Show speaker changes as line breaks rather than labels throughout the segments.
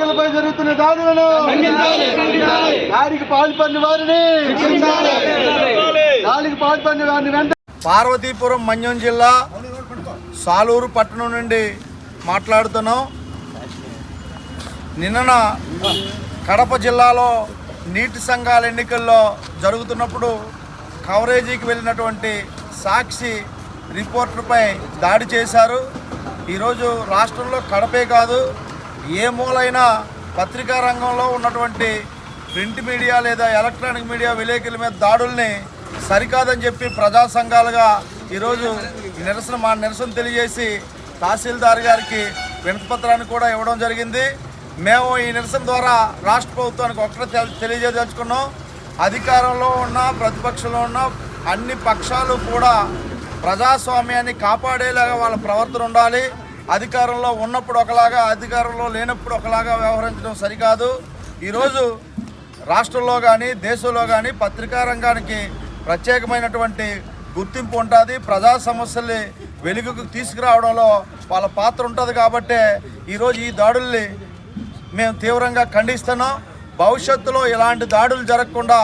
విలేకరులపై జరుగుతున్న దాడులను దాడికి పాల్పడిన వారిని దాడికి పాల్పడిన వారిని వెంట పార్వతీపురం మన్యం జిల్లా సాలూరు పట్టణం నుండి మాట్లాడుతున్నాం. నిన్న కడప జిల్లాలో నీటి సంఘాల ఎన్నికల్లో జరుగుతున్నప్పుడు కవరేజీకి వెళ్ళినటువంటి సాక్షి రిపోర్టర్పై దాడి చేశారు. ఈరోజు రాష్ట్రంలో కడపే కాదు ఏ మూలైనా పత్రికా రంగంలో ఉన్నటువంటి ప్రింట్ మీడియా లేదా ఎలక్ట్రానిక్ మీడియా విలేకరుల మీద దాడుల్ని సరికాదని చెప్పి ప్రజా సంఘాలుగా ఈరోజు నిరసన మా నిరసన తెలియజేసి తహసీల్దార్ గారికి వినతిపత్రాన్ని కూడా ఇవ్వడం జరిగింది. మేము ఈ నిరసన ద్వారా రాష్ట్ర ప్రభుత్వానికి ఒక్కటే తెలియజేదలుచుకున్నాం అధికారంలో ఉన్న ప్రతిపక్షంలో ఉన్న అన్ని పక్షాలు కూడా ప్రజాస్వామ్యాన్ని కాపాడేలాగా వాళ్ళ ప్రవర్తన ఉండాలి. అధికారంలో ఉన్నప్పుడు ఒకలాగా అధికారంలో లేనప్పుడు ఒకలాగా వ్యవహరించడం సరికాదు. ఈరోజు రాష్ట్రంలో కానీ దేశంలో కానీ పత్రికా రంగానికి ప్రత్యేకమైనటువంటి గుర్తింపు ఉంటుంది. ప్రజా సమస్యల్ని వెలుగుకు తీసుకురావడంలో వాళ్ళ పాత్ర ఉంటుంది కాబట్టే ఈరోజు ఈ దాడుల్ని మేము తీవ్రంగా ఖండిస్తున్నాం. భవిష్యత్తులో ఇలాంటి దాడులు జరగకుండా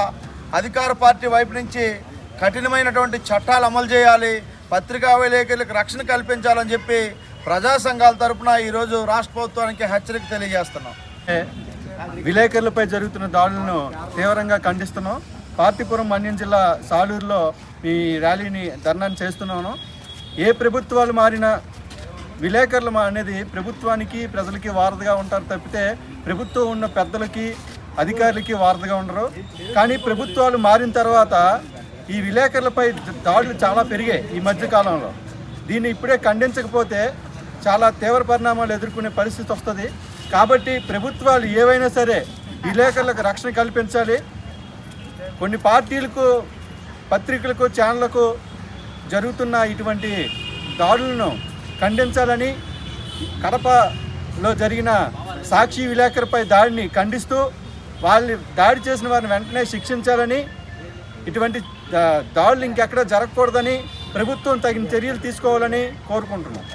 అధికార పార్టీ వైపు నుంచి కఠినమైనటువంటి చట్టాలు అమలు చేయాలి. పత్రికా విలేకరులకు రక్షణ కల్పించాలని చెప్పి ప్రజా సంఘాల తరపున ఈరోజు రాష్ట్ర ప్రభుత్వానికి హెచ్చరిక తెలియజేస్తున్నాం.
విలేకరులపై జరుగుతున్న దాడులను తీవ్రంగా ఖండిస్తున్నాం. పార్తీపురం మన్యం జిల్లా సాలూరులో ఈ ర్యాలీని ధర్నాన్ని చేస్తున్నాను. ఏ ప్రభుత్వాలు మారినా విలేకరులు అనేది ప్రభుత్వానికి ప్రజలకి వారధిగా ఉంటారు తప్పితే ప్రభుత్వం ఉన్న పెద్దలకి అధికారులకి వారధిగా ఉండరు. కానీ ప్రభుత్వాలు మారిన తర్వాత ఈ విలేకరులపై దాడులు చాలా పెరిగాయి ఈ మధ్యకాలంలో దీన్ని ఇప్పుడే ఖండించకపోతే చాలా తీవ్ర పరిణామాలు ఎదుర్కొనే పరిస్థితి వస్తుంది. కాబట్టి ప్రభుత్వాలు ఏవైనా సరే విలేకరులకు రక్షణ కల్పించాలి. కొన్ని పార్టీలకు పత్రికలకు ఛానళ్ళకు జరుగుతున్న ఇటువంటి దాడులను ఖండించాలని కడపలో జరిగిన సాక్షి విలేకరుపై దాడిని ఖండిస్తూ వాళ్ళు దాడి చేసిన వారిని వెంటనే శిక్షించాలని ఇటువంటి దాడులు ఇంకెక్కడ జరగకూడదని ప్రభుత్వం తగిన చర్యలు తీసుకోవాలని కోరుకుంటున్నాం.